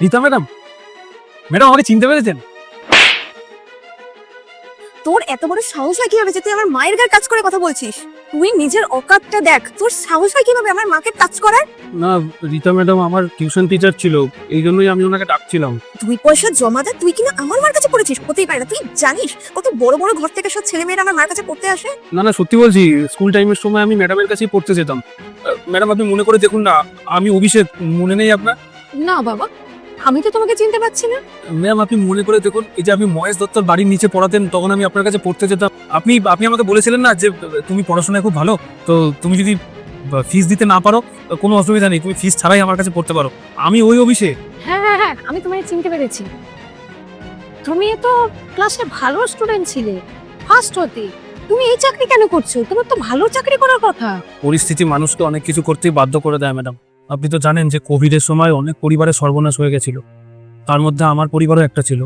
Rita madam? Madam আমাকে চিনতে পেরেছেন? তোর এত বড় সাহস হয় কীভাবে যে তুই আমার মায়ের গায়ে কাজ করে কথা বলছিস? তুই নিজের অকাতটা দেখ। তোর সাহস হয় কীভাবে আমার মাকে টাচ করার? না রীতা ম্যাডাম আমার টিউশন টিচার ছিল। এই জন্যই আমি ওনাকে ডাকছিলাম। তুই পয়সা জমা দে তুই কিনা আমার মার কাছে পড়েছিস? হতেই পারে না। তুই জানিস কত বড় বড় ঘর থেকে সব ছেলে মেয়েরা আমার মার কাছে পড়তে আসে? না না সত্যি বলছি স্কুল টাইমের সময় আমি ম্যাডামের কাছেই পড়তে যেতাম। ম্যাডাম আপনি মনে করে দেখুন না আমি অভিষেক মনে নেই আপনার? না বাবা। আমি তো তোমাকে চিনতে পারছি না। ম্যাম আপনি মনে করে দেখুন এই যে আপনি মহেশ দত্তর বাড়ির নিচে পড়াতেন তখন আমি আপনার কাছে পড়তে যেতাম। আপনি আপনি আমাকে বলেছিলেন না যে তুমি পড়াশোনায় খুব ভালো তো তুমি যদি ফিস দিতে না পারো কোনো অসুবিধা নেই তুমি ফিস ছাড়াই আমার কাছে পড়তে পারো। আমি ওই অভিষেক। হ্যাঁ হ্যাঁ হ্যাঁ আমি তোমায় চিনতে পেরেছি। তুমি তো ক্লাসে ভালো স্টুডেন্ট ছিলে ফার্স্ট হতে। তুমি এই চাকরি কেন করছ? তোমার তো ভালো চাকরি করার কথা। পরিস্থিতি মানুষকে অনেক কিছু করতেই বাধ্য করে দেয় ম্যাডাম আপনি তো জানেন যে কোভিডের সময় অনেক পরিবারের সর্বনাশ হয়ে গেছিল। তার মধ্যে আমার পরিবারও একটা ছিল।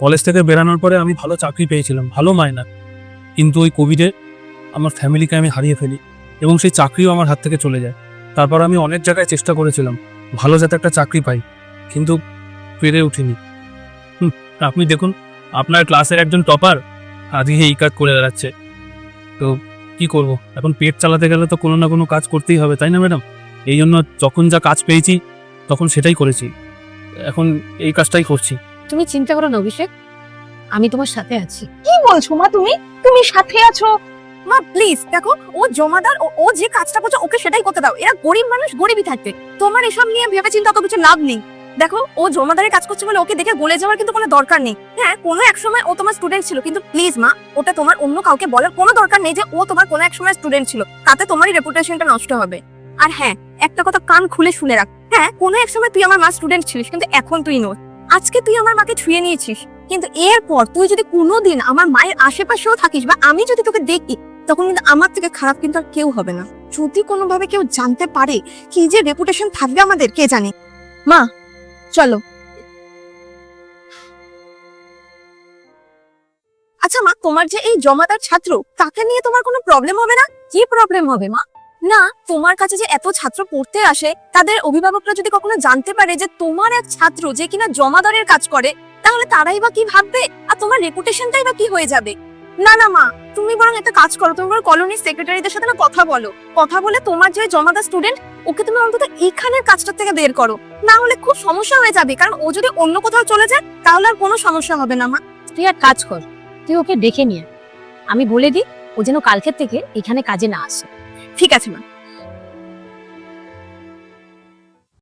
কলেজ থেকে বেরানোর পরে আমি ভালো চাকরি পেয়েছিলাম, ভালো মায়না কিন্তু ওই কোভিডে আমার ফ্যামিলিকে আমি হারিয়ে ফেলি এবং সেই চাকরিও আমার হাত থেকে চলে যায়। তারপর আমি অনেক জায়গায় চেষ্টা করেছিলাম, ভালো যাতে একটা চাকরি পাই, কিন্তু পেরে উঠিনি। আপনি দেখুন, আপনার ক্লাসের একজন টপার আজকে এই কাজ করে বেড়াচ্ছে। তো কি করব? এখন পেট চালাতে গেলে তো কোনো না কোনো কাজ করতেই হবে, তাই না ম্যাডাম? এই জন্য যখন যা কাজ পেয়েছি তখন সেটাই করেছি। এখন এই কাজটাই করছি। তুমি চিন্তা করো না অভিষেক আমি তোমার সাথে আছি। কি বলছো মা তুমি? তুমি সাথে আছো? মা প্লিজ দেখো ও জমাদার ও- যে কাজটা করছে ওকে সেটাই করতে দাও। এরা গরিব মানুষ গরিবই থাকবে। তোমার এসব নিয়ে ভেবে চিন্তা অত কিছু লাভ নেই। দেখো ও জমাদারের কাজ করছে বলে ওকে দেখে গলে যাওয়ার কিন্তু কোনো দরকার নেই। হ্যাঁ কোনো এক সময় ও তোমার স্টুডেন্ট ছিল কিন্তু প্লিজ মা ওটা তোমার অন্য কাউকে বলার কোনো দরকার নেই যে ও তোমার কোনো এক সময় স্টুডেন্ট ছিল। তাতে তোমারই রেপুটেশনটা নষ্ট হবে। আর হ্যাঁ একটা কথা কান খুলে শুনে রাখ। হ্যাঁ কোনো এক সময় তুই আমার মা স্টুডেন্ট ছিলিস, কিন্তু এখন তুই নোস আজকে তুই আমার মাকে ছুঁয়ে নিয়েছিস, কিন্তু এরপর তুই যদি কোনোদিন আমার মায়ের আশেপাশেও থাকিস বা আমি যদি তোকে দেখি, তখন কিন্তু আমার থেকে খারাপ কিন্তু আর কেউ হবে না। যদি কোনোভাবে কেউ জানতে পারে কি যে রেপুটেশন থাকবে আমাদের, কে জানে? মা, চলো। আচ্ছা মা, তোমার যে এই জমাদার ছাত্র, তাকে নিয়ে তোমার কোনো প্রবলেম হবে না? কি প্রবলেম হবে মা? না, তোমার কাছে যে এত ছাত্র পড়তে আসে, তাদের অভিভাবকরা যদি কখনো জানতে পারে যে তোমার এক ছাত্র যে কিনা জমাদারের কাজ করে, তাহলে তারাই বা কি ভাববে? আর তোমার রেপুটেশনটাই বা কি হয়ে যাবে? না না, মা, তুমি বরং একটা কাজ করো তোমার কলোনির সেক্রেটারিদের সাথে না কথা বলো। কথা বলে তোমার যে জমাদার স্টুডেন্ট ওকে তুমি অন্তত এইখানের কাজটা থেকে বের করো। না হলে খুব সমস্যা হয়ে যাবে, কারণ ও যদি অন্য কোথাও চলে যায়, তাহলে আর কোনো সমস্যা হবে না, মা। তুই এক কাজ কর, তুই ওকে ডেকে নিয়ে আমি বলে দিই, ও যেন কালকের থেকে এখানে কাজে না আসে। ঠিক আছে মা।